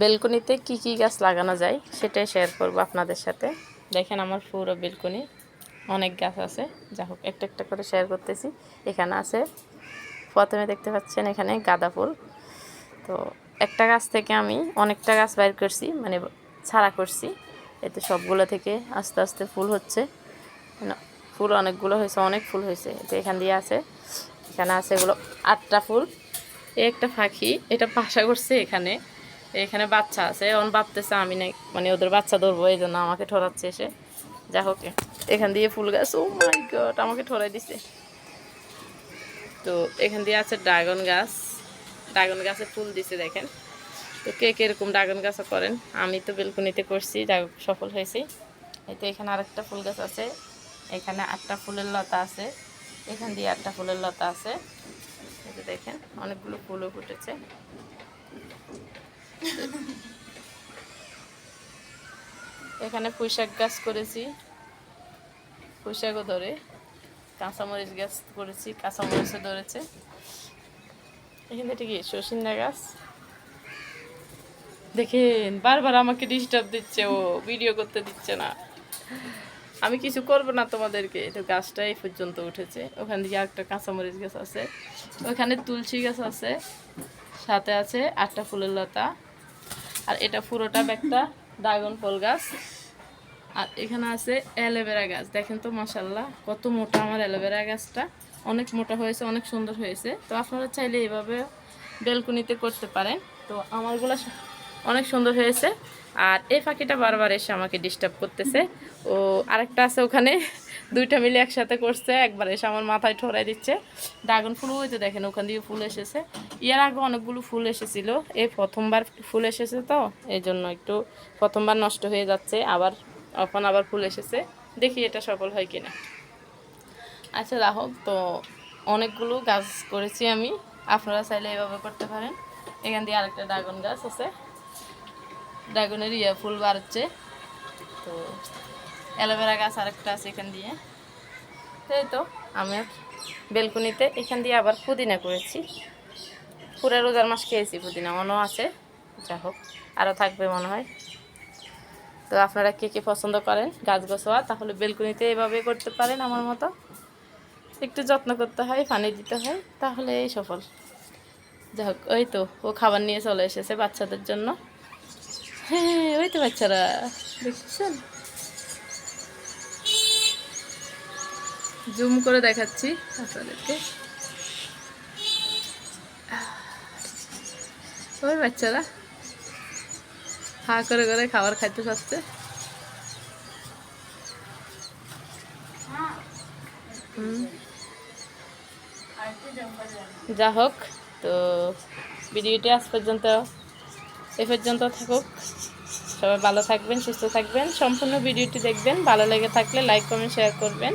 বেলকনিতে কি কি গাছ লাগানো যায় সেটাই শেয়ার করব আপনাদের সাথে। দেখেন আমার পুরো বেলকনি, অনেক গাছ আছে। যা হোক, একটা একটা করে শেয়ার করতেছি। এখানে আছে, প্রথমে দেখতে পাচ্ছেন এখানে গাঁদা ফুল। তো একটা গাছ থেকে আমি অনেকটা গাছ বাইর করছি মানে ছাড়া করছি। এতে সবগুলো থেকে আস্তে আস্তে ফুল হচ্ছে। ফুল অনেকগুলো হয়েছে, অনেক ফুল হয়েছে। এতে এখান দিয়ে আছে, এখানে আছে এগুলো আটটা ফুল। একটা পাখি, এটা বাসা করছে এখানে। এখানে বাচ্চা আছে। এখন ভাবতেছে আমি না মানে ওদের বাচ্চা ধরবো এই জন্য আমাকে ঠরাচ্ছে এসে। যা হোক, এখান দিয়ে ফুল গাছ, ও মাই গড, আমাকে ঠরাই দিছে। তো এখান দিয়ে আছে ড্রাগন গাছ। ড্রাগন গাছে ফুল দিছে, দেখেন। তো কে কীরকম ড্রাগন গাছও করেন? আমি তো বেলকুনিতে করছি সফল হয়েছি। এই তো এখানে আরেকটা ফুল গাছ আছে। এখানে আটটা ফুলের লতা আছে। এখান দিয়ে আটটা ফুলের লতা আছে। এই দেখেন, অনেকগুলো ফুলও ফুটেছে। এখানে পুঁইশাক গাছ করেছি। পুঁইশাকও ধরে। কাঁচামরিচ গাছ করেছি, কাঁচামরিচও ধরেছে। এখানে এটা কি গাছ? দেখেন, বারবার আমাকে ডিস্টার্ব দিচ্ছে ও ভিডিও করতে দিচ্ছে না। আমি কিছু করব না তোমাদেরকে। তো গাছটা এই পর্যন্ত উঠেছে। ওখান দিয়ে একটা কাঁচামরিচ গাছ আছে। ওখানে তুলসী গাছ আছে। সাথে আছে আটটা ফুলের লতা। আর এটা পুরোটা একটা ড্রাগন ফল গাছ। আর এখানে আছে অ্যালোভেরা গাছ। দেখেন তো মাসাল্লাহ কত মোটা আমার অ্যালোভেরা গাছটা। অনেক মোটা হয়েছে, অনেক সুন্দর হয়েছে। তো আপনারা চাইলে এইভাবে বেলকুনিতে করতে পারেন। তো আমারগুলো অনেক সুন্দর হয়েছে। আর এই পাখিটা বারবার এসে আমাকে ডিস্টার্ব করতেছে। ও আরেকটা আছে ওখানে। দুইটা মিলে একসাথে করছে, একবার এসে আমার মাথায় ঠোরাই দিচ্ছে। ড্রাগন ফুল ওই যে দেখেন, ওখান দিয়ে ফুল এসেছে। ইয়ার আগে অনেকগুলো ফুল এসেছিল, এই প্রথমবার ফুল এসেছে তো, এই জন্য একটু প্রথমবার নষ্ট হয়ে যাচ্ছে, আবার এখন আবার ফুল এসেছে। দেখি এটা সফল হয় কিনা। আচ্ছা রাহক তো অনেকগুলো গাছ করেছি আমি, আপনারা চাইলে এভাবে করতে পারেন। এখান দিয়ে আরেকটা ড্রাগন গাছ আছে। ড্রাগনের ইয়ে ফুল বাড়ছে। তো অ্যালোভেরা গাছ আরেকটা আছে এখান দিয়ে। এই তো, আমি বেলকুনিতে এখান দিয়ে আবার পুদিনা করেছি পুরা রোজার মাস খেয়েছি পুদিনা, মনেও আছে। যা হোক, আরও থাকবে মনে হয়। তো আপনারা কে কে পছন্দ করেন গাছ গোছাওয়া, তাহলে বেলকুনিতে এভাবে করতে পারেন আমার মতো। একটু যত্ন করতে হয়, পানি দিতে হয়, তাহলে এই সফল। যাই হোক, ওই তো, ও খাবার নিয়ে চলে এসেছে বাচ্চাদের জন্য। হ্যাঁ ওই তো বাচ্চারা, দেখছেন? জুম করে দেখাচ্ছি আপনাদেরকে। ওই বাচ্চারা। হা করে করে খাবার খাইতে চাচ্ছে। যা হোক, তো ভিডিওটি আজ পর্যন্ত এ পর্যন্ত থাকুক। সবাই ভালো থাকবেন, সুস্থ থাকবেন। সম্পূর্ণ ভিডিওটি দেখবেন। ভালো লেগে থাকলে লাইক কমেন্ট শেয়ার করবেন।